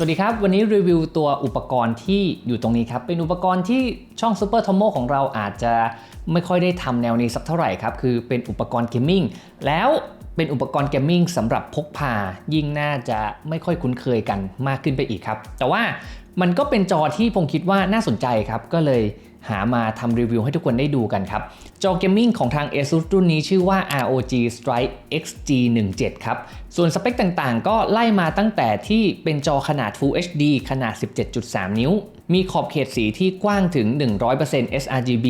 สวัสดีครับ วันนี้รีวิวตัวอุปกรณ์ที่อยู่ตรงนี้ครับ เป็นอุปกรณ์ที่ช่อง Super Tomo ของเราอาจจะไม่ค่อยได้ทำแนวนี้สักเท่าไหร่ครับ คือเป็นอุปกรณ์เกมมิ่งแล้ว เป็นอุปกรณ์เกมมิ่งสำหรับพกพา ยิ่งน่าจะไม่ค่อยคุ้นเคยกันมากขึ้นไปอีกครับ แต่ว่ามันก็เป็นจอที่ผมคิดว่าน่าสนใจครับ ก็เลยหามาทำรีวิวให้ทุกคนได้ดูกันครับ จอเกมมิ่งของทาง ASUS รุ่นนี้ชื่อว่า ROG Strike XG17 ครับ ส่วนสเปคต่างๆ ก็ไล่มาตั้งแต่ที่เป็นจอขนาด Full HD ขนาด 17.3 นิ้ว มีขอบเขตสีที่กว้างถึง 100% sRGB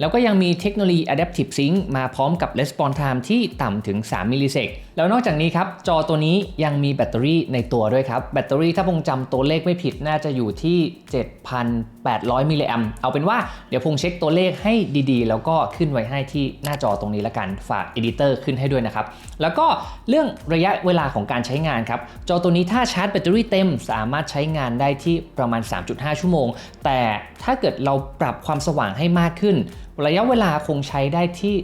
แล้วก็ยังมีเทคโนโลยี Adaptive Sync มาพร้อมกับ Response Time ที่ต่ำถึง 3 มิลลิเซกแล้วนอกจากนี้ครับ จอตัวนี้ยังมีแบตเตอรี่ในตัวด้วยครับ แบตเตอรี่ถ้าพงจำตัวเลขไม่ผิดน่าจะอยู่ที่ 7,800 มิลลิแอมเอาเป็นว่าเดี๋ยวพงเช็คตัวเลขให้ดีๆ แล้วก็ขึ้นไว้ให้ที่หน้าจอตรงนี้ละกัน ฝาก Editor ขึ้นให้ด้วยนะครับ แล้วก็เรื่องระยะเวลาของการใช้งานครับ จอตัวนี้ถ้าชาร์จแบตเตอรี่เต็มสามารถใช้งานได้ที่ประมาณ 3.5 ชั่วโมง แต่ถ้าเกิดเราปรับความสว่างให้มากขึ้น ระยะเวลาคงใช้ได้ที่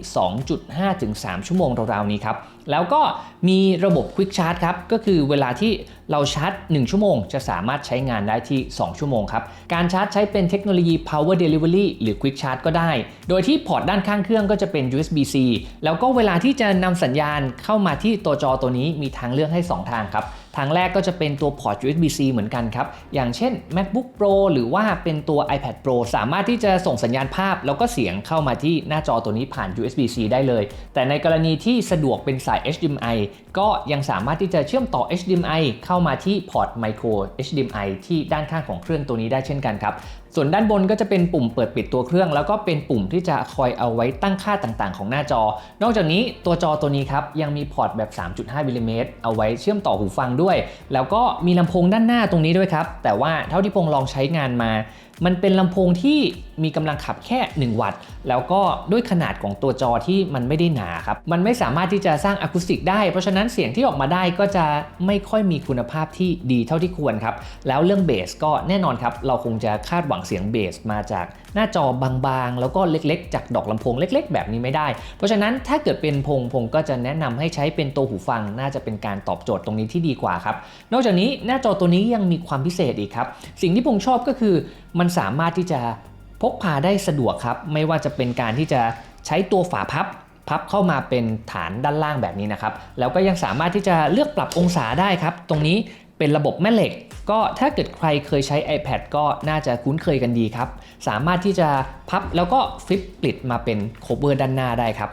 2.5ถึง3ชั่วโมงราวๆนี้ครับแล้วก็มีระบบ Quick Charge ครับ ก็คือเวลาที่เราชาร์จ 1 ชั่วโมง จะสามารถใช้งานได้ที่ 2 ชั่วโมงครับ การชาร์จใช้เป็นเทคโนโลยี Power Delivery หรือ Quick Charge ก็ได้ โดยที่พอร์ตด้านข้างเครื่องก็จะเป็น USB-C แล้วก็เวลาที่จะนำสัญญาณเข้ามาที่ตัวจอตัวนี้มีทางเลือกให้ 2 ทางครับทางแรกก็จะเป็นตัวพอร์ต USB-C เหมือนกันครับ อย่างเช่น MacBook Pro หรือว่าเป็นตัว iPad Pro สามารถที่จะส่งสัญญาณภาพ แล้วก็เสียงเข้ามาที่หน้าจอตัวนี้ผ่าน USB-C ได้เลย แต่ในกรณีที่สะดวกเป็นสาย HDMI ก็ยังสามารถที่จะเชื่อมต่อ HDMI เข้ามาที่พอร์ต Micro HDMI ที่ด้านข้างของเครื่องตัวนี้ได้เช่นกันครับ ส่วนด้านบนก็จะเป็นปุ่มเปิดปิดตัวเครื่อง แล้วก็เป็นปุ่มที่จะคอยเอาไว้ตั้งค่าต่างๆ ของหน้าจอ นอกจากนี้ตัวจอตัวนี้ครับยังมีพอร์ตแบบ 3.5มิลลิเมตรเอาไว้เชื่อมต่อหูฟังด้วย แล้วก็มีลำโพงด้านหน้าตรงนี้ด้วยครับ แต่ว่าเท่าที่พงลองใช้งานมา มันเป็นลำโพงที่มีกำลังขับแค่ 1 วัตต์ แล้วก็ด้วยขนาดของตัวจอที่มันไม่ได้หนาครับ มันไม่สามารถที่จะสร้างอะคูสติกได้ เพราะฉะนั้นเสียงที่ออกมาได้ก็จะไม่ค่อยมีคุณภาพที่ดีเท่าที่ควรครับ แล้วเรื่องเบสก็แน่นอนครับ เราคงจะคาดหวังเสียงเบสมาจากหน้าจอบางๆ แล้วก็เล็กๆ จากดอกลำโพงเล็ก ๆ แบบนี้ไม่ได้ เพราะฉะนั้นถ้าเกิดเป็นพงพงก็จะแนะนำให้ใช้เป็นตัวหูฟัง น่าจะเป็นการตอบโจทย์ตรงนี้ที่ดีกว่าครับ นอกจากนี้หน้าจอตัวนี้ยังมีความพิเศษอีกครับ สิ่งที่พงชอบก็คือมันสามารถที่จะพกพาได้สะดวกครับ ไม่ว่าจะเป็นการที่จะใช้ตัวฝาพับพับเข้ามาเป็นฐานด้านล่างแบบนี้นะครับ แล้วก็ยังสามารถที่จะเลือกปรับองศาได้ครับ ตรงนี้เป็นระบบแม่เหล็ก ก็ถ้าเกิดใครเคยใช้ iPad ก็น่าจะคุ้นเคยกันดีครับ สามารถที่จะพับแล้วก็ฟลิปปลิดมาเป็นโคเวอร์ด้านหน้าได้ครับ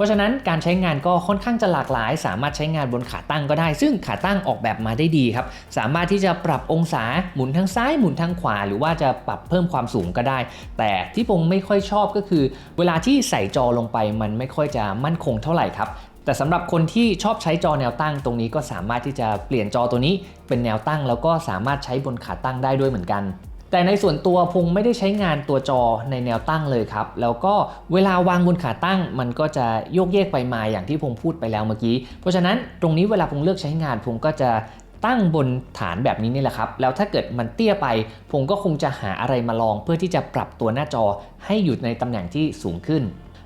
ราะฉะนั้นการใช้งานก็ค่อนข้างจะหลากหลาย สามารถใช้งานบนขาตั้งก็ได้ ซึ่งขาตั้งออกแบบมาได้ดีครับ สามารถที่จะปรับองศาหมุนทางซ้ายหมุนทางขวา หรือว่าจะปรับเพิ่มความสูงก็ได้ แต่ที่ผมไม่ค่อยชอบก็คือ เวลาที่ใส่จอลงไปมันไม่ค่อยจะมั่นคงเท่าไหร่ครับแต่สำหรับคนที่ชอบใช้จอแนวตั้งตรงนี้ก็สามารถที่จะเปลี่ยนจอตัวนี้เป็นแนวตั้ง แล้วก็สามารถใช้บนขาตั้งได้ด้วยเหมือนกัน แต่ในส่วนตัวพงไม่ได้ใช้งานตัวจอในแนวตั้งเลยครับ แล้วก็เวลาวางบนขาตั้ง มันก็จะโยกเยกไปมาอย่างที่พงพูดไปแล้วเมื่อกี้ เพราะฉะนั้นตรงนี้เวลาพงเลือกใช้งานพงก็จะตั้งบนฐานแบบนี้นี่แหละครับ แล้วถ้าเกิดมันเตี้ยไปพงก็คงจะหาอะไรมาลองเพื่อที่จะปรับตัวหน้าจอให้อยู่ในตำแหน่งที่สูงขึ้น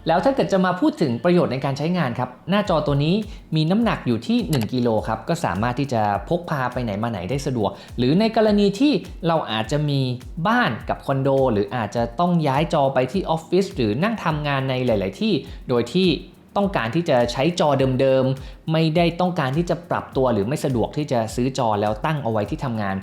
แล้วถ้าเกิดจะมาพูดถึงประโยชน์ในการใช้งานครับ หน้าจอตัวนี้มีน้ำหนักอยู่ที่ 1กิโลครับ ก็สามารถที่จะพกพาไปไหนมาไหนได้สะดวก หรือในกรณีที่เราอาจจะมีบ้านกับคอนโด หรืออาจจะต้องย้ายจอไปที่ออฟฟิศหรือนั่งทำงานในหลาย ๆ ที่ โดยที่ต้องการที่จะใช้จอเดิม ๆ ไม่ได้ต้องการที่จะปรับตัวหรือไม่สะดวกที่จะซื้อจอแล้วตั้งเอาไว้ที่ทำงาน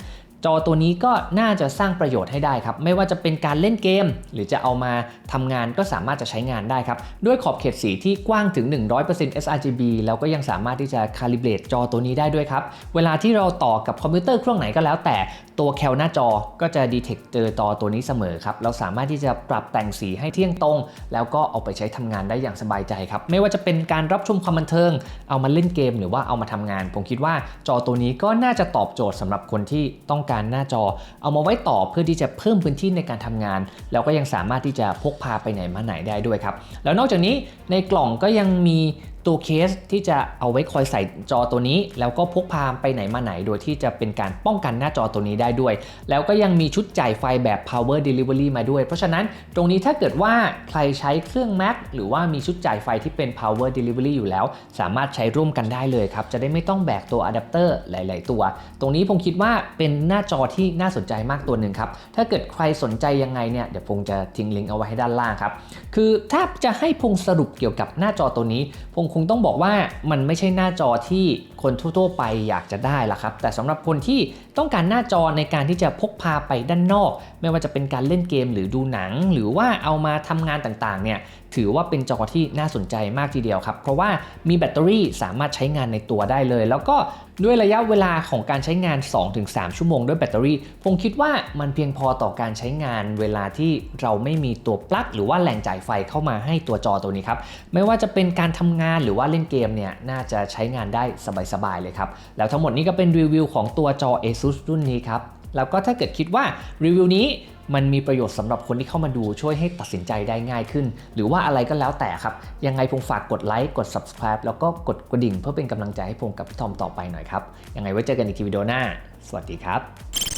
จอตัวนี้ก็น่าจะสร้างประโยชน์ให้ได้ครับ ไม่ว่าจะเป็นการเล่นเกม หรือจะเอามาทำงานก็สามารถจะใช้งานได้ครับ ด้วยขอบเขตสีที่กว้างถึง 100% sRGB แล้วก็ยังสามารถที่จะคาลิเบรตจอตัวนี้ได้ด้วยครับ เวลาที่เราต่อกับคอมพิวเตอร์เครื่องไหนก็แล้ว แต่ตัวแคลหน้าจอก็จะดีเทคเจอจอตัวนี้เสมอครับ เราสามารถที่จะปรับแต่งสีให้เที่ยงตรง แล้วก็เอาไปใช้ทำงานได้อย่างสบายใจครับ ไม่ว่าจะเป็นการรับชมความบันเทิง เอามาเล่นเกม หรือว่าเอามาทำงาน ผมคิดว่าจอตัวนี้ก็น่าจะตอบโจทย์สำหรับคนที่ต้องการหน้าจอ เอามาไว้ต่อเพื่อที่จะเพิ่มพื้นที่ในการทำงาน แล้วก็ยังสามารถที่จะพกพาไปไหนมาไหนได้ด้วยครับ แล้วนอกจากนี้ในกล่องก็ยังมี ตัวเคสที่จะเอาไว้คอยใส่จอตัวนี้ แล้วก็พกพาไปไหนมาไหน โดยที่จะเป็นการป้องกันหน้าจอตัวนี้ได้ด้วย แล้วก็ยังมีชุดจ่ายไฟแบบ power delivery มาด้วย เพราะฉะนั้นตรงนี้ถ้าเกิดว่าใครใช้เครื่อง Mac หรือว่ามีชุดจ่ายไฟที่เป็น power delivery อยู่แล้ว สามารถใช้ร่วมกันได้เลยครับ จะได้ไม่ต้องแบกตัวอะแดปเตอร์หลาย ๆ ตัว ตรงนี้ผมคิดว่าเป็นหน้าจอที่น่าสนใจมากตัวหนึ่งครับถ้าเกิดใครสนใจยังไงเนี่ยเดี๋ยวพงจะทิ้งลิงก์เอาไว้ให้ด้านล่างครับคือถ้าจะให้พงสรุปเกี่ยวกับหน้าจอตัวนี้พงคงต้องบอกว่ามันไม่ใช่หน้าจอที่ คนทั่วๆไปอยากจะได้ละครับ แต่สำหรับคนที่ต้องการหน้าจอในการที่จะพกพาไปด้านนอก ไม่ว่าจะเป็นการเล่นเกมหรือดูหนัง หรือว่าเอามาทำงานต่างๆเนี่ยถือว่าเป็นจอที่น่าสนใจมากทีเดียวครับ เพราะว่ามีแบตเตอรี่สามารถใช้งานในตัวได้เลย แล้วก็ด้วยระยะเวลาของการใช้งาน 2-3 ชั่วโมงด้วยแบตเตอรี่ ผมคิดว่ามันเพียงพอต่อการใช้งานเวลาที่เราไม่มีตัวปลั๊กหรือว่าแหล่งจ่ายไฟเข้ามาให้ตัวจอตัวนี้ครับ ไม่ว่าจะเป็นการทำงานหรือว่าเล่นเกมเนี่ยน่าจะใช้งานได้สบายๆเลยครับ แล้วทั้งหมดนี้ก็เป็นรีวิวของตัวจอ ASUS รุ่นนี้ครับ แล้วก็ถ้าเกิดคิดว่ารีวิวนี้มันมีประโยชน์สำหรับคนที่เข้ามาดูช่วยให้ตัดสินใจได้ง่ายขึ้น หรือว่าอะไรก็แล้วแต่ครับ ยังไงพงฝากกดไลค์กด subscribe แล้วก็กดกระดิ่งเพื่อเป็นกำลังใจให้พงกับพี่ทอมต่อไปหน่อยครับ ยังไงไว้เจอกันอีกทีวิดีโอหน้า สวัสดีครับ